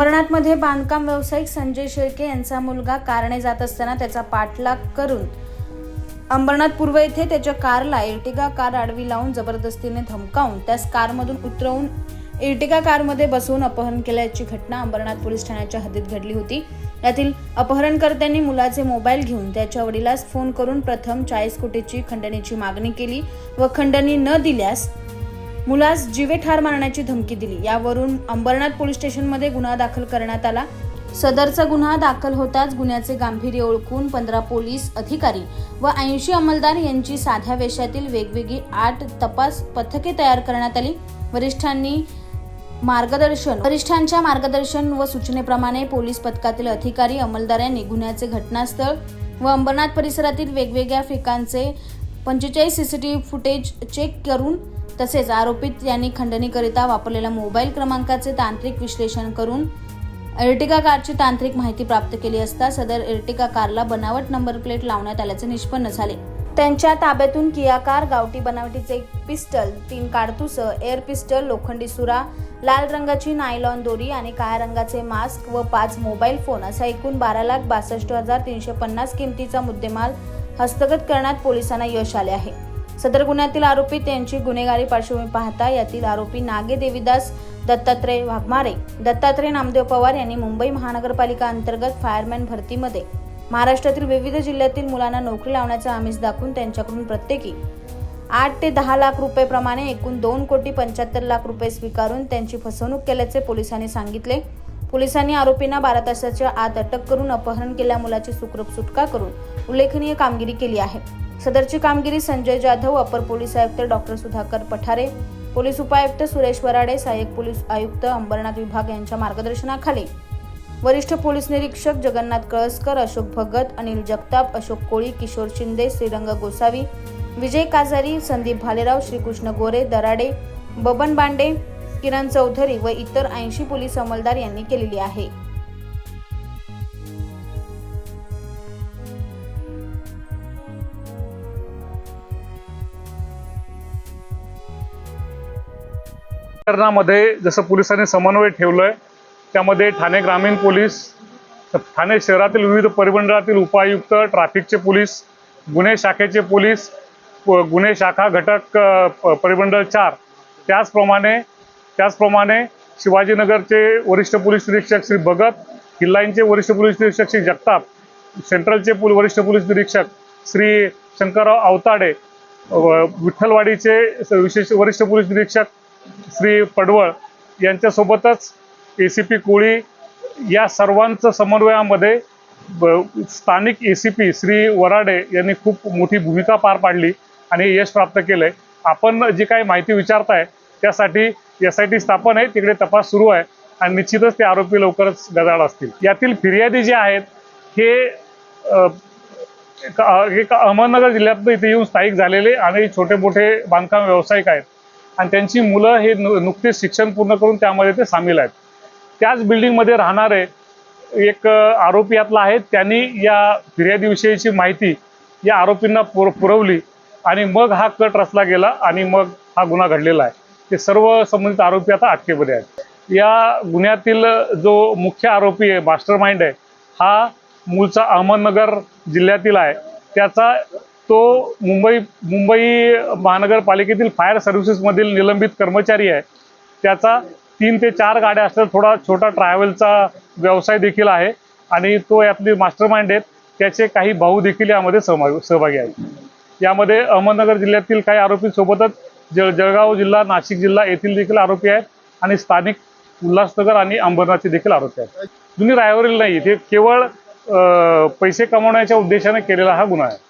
बांधकाम व्यावसायिक संजय शेळके यांचा मुलगा कारणे जात असताना त्याचा पाठलाग करून अंबरनाथ पूर्व येथे त्याच्या कारला इर्टिगा कार आडवी लावून जबरदस्तीने धमकावून त्यास कारमधून उतरवून इर्टिगा कारमध्ये बसवून अपहरण केल्याची घटना अंबरनाथ पोलीस ठाण्याच्या हद्दीत घडली होती. यातील अपहरणकर्त्यांनी मुलाचे मोबाईल घेऊन त्याच्या वडिलास फोन करून प्रथम चाळीस कोटीची खंडणीची मागणी केली व खंडणी न दिल्यास मुलास जीवे ठार मारण्याची धमकी दिली. यावरून अंबरनाथ पोलीस स्टेशनमध्ये गुन्हा दाखल करण्यात आला. सदरचा गुन्हा दाखल होताच गुन्ह्याचे गांभीर्य ओळखून पंधरा पोलीस अधिकारी व ऐंशी अंमलदार यांची साध्या वेशातील वेगवेगळी आठ तपास पथके तयार करण्यात आली. वरिष्ठांनी मार्गदर्शन वरिष्ठांच्या मार्गदर्शन व सूचनेप्रमाणे पोलीस पथकातील अधिकारी अंमलदारांनी गुन्ह्याचे घटनास्थळ व अंबरनाथ परिसरातील वेगवेगळ्या ठिकाणचे पंचेचाळीस सीसीटीव्ही फुटेज चेक करून तसेच आरोपित यांनी खंडणीकरिता वापरलेल्या मोबाईल क्रमांकाचे तांत्रिक विश्लेषण करून एर्टिगा कारची तांत्रिक माहिती प्राप्त केली असता सदर एर्टिगा कारला बनावट नंबर प्लेट लावण्यात आल्याचे निष्पन्न झाले. त्यांच्या ताब्यातून किया कार गावठी बनावटीचे एक पिस्टल तीन काडतुस एअर पिस्टल लोखंडी सुरा लाल रंगाची नायलॉन दोरी आणि काळ्या रंगाचे मास्क व पाच मोबाईल फोन असा एकूण बारा लाख बासष्ट हजार तीनशे पन्नास किमतीचा मुद्देमाल हस्तगत करण्यात पोलिसांना यश आले आहे. सदर गुन्ह्यातील आरोपी त्यांची गुन्हेगारी पार्श्वभूमी पाहता यातील आरोपी नागे देवीदास दत्तात्रय वाघमारे दत्तात्रय नामदेव पवार यांनी मुंबई महानगरपालिका अंतर्गत फायरमॅन भरतीमध्ये महाराष्ट्रातील विविध जिल्ह्यातील मुलांना नोकरी लावण्याचा आमिष दाखवून त्यांच्याकडून प्रत्येकी आठ ते दहा लाख रुपये प्रमाणे एकूण दोन कोटी पंच्याहत्तर लाख रुपये स्वीकारून त्यांची फसवणूक केल्याचे पोलिसांनी सांगितले. पोलिसांनी आरोपींना बारा तासाच्या आत अटक करून अपहरण केल्या मुलाची सुखरूप सुटका करून उल्लेखनीय कामगिरी केली आहे. सदरची कामगिरी संजय जाधव अपर पोलीस आयुक्त डॉक्टर सुधाकर पठारे पोलीस उपायुक्त सुरेश वराडे सहाय्यक पोलीस आयुक्त अंबरनाथ विभाग यांच्या मार्गदर्शनाखाली. वरिष्ठ पोलीस निरीक्षक जगन्नाथ कळसकर अशोक भगत अनिल जगताप अशोक कोळी किशोर शिंदे श्रीरंग गोसावी विजय काजारी संदीप भालेराव श्रीकृष्ण गोरे दराडे बबन बांडे किरण चौधरी व इतर ऐंशी पोलीस अंमलदार यांनी केलेली आहे. प्रकरणामध्ये जसं पोलिसांनी समन्वय ठेवलंय त्यामध्ये ठाणे ग्रामीण पोलीस ठाणे शहरातील विविध परिमंडळातील उपायुक्त ट्रॅफिकचे पोलीस गुन्हे शाखेचे पोलीस गुन्हे शाखा घटक परिमंडळ चार. त्याचप्रमाणे त्याचप्रमाणे शिवाजीनगरचे वरिष्ठ पोलीस निरीक्षक श्री भगत किल्लाईंचे वरिष्ठ पोलीस निरीक्षक श्री जगताप सेंट्रलचे पोल वरिष्ठ पोलीस निरीक्षक श्री शंकरराव आवताडे विठ्ठलवाडीचे विशेष वरिष्ठ पोलीस निरीक्षक श्री पडवळ यांच्यासोबतच ए सी पी कोळी या सर्वांचं समन्वयामध्ये स्थानिक A C P Shri Varade यांनी खूप मोठी भूमिका पार पाडली आणि यश प्राप्त केलंय आपण जी काही माहिती विचारताय त्यासाठी एस आय टी स्थापन आहे तिकडे तपास सुरू आहे आणि निश्चितच ते आरोपी लवकरच गजाळ असतील. यातील फिर्यादी जे आहेत हे एक एक अहमदनगर जिल्ह्यात इथे येऊन स्थायिक झालेले आणि छोटे मोठे बांधकाम व्यावसायिक आहेत. आणि त्यांची मुलं हे नु नुकतेच शिक्षण पूर्ण करून त्यामध्ये ते सामील आहेत. त्याच बिल्डिंगमध्ये राहणारे एक आरोपी यातला आहे. त्यांनी या फिर्यादीविषयीची माहिती या आरोपींना पुर पुरवली आणि मग हा कट रचला गेला आणि मग हा गुन्हा घडलेला आहे. ते सर्व संबंधित आरोपी आता अटकेमध्ये आहेत. या गुन्ह्यातील जो मुख्य आरोपी आहे मास्टर माइंड आहे हा मूळचा अहमदनगर जिल्ह्यातील आहे. त्याचा तो मुंबई मुंबई महानगरपालिकेतील फायर सर्व्हिसेसमधील निलंबित कर्मचारी आहे. त्याचा तीन ते चार गाड्या असलेला थोडा छोटा ट्रॅव्हलचा व्यवसाय देखील आहे आणि तो यातली मास्टर माइंड आहेत. त्याचे काही भाऊ देखील यामध्ये सहभागी सहभागी आहेत. यामध्ये अहमदनगर जिल्ह्यातील काही आरोपींसोबतच जळ जळगाव जिल्हा नाशिक जिल्हा येथील देखील आरोपी आहेत आणि स्थानिक उल्हासनगर आणि अंबरनाथचे देखील आरोपी आहेत. जुनी रायवरील नाही ते केवळ पैसे कमावण्याच्या उद्देशाने केलेला हा गुन्हा आहे.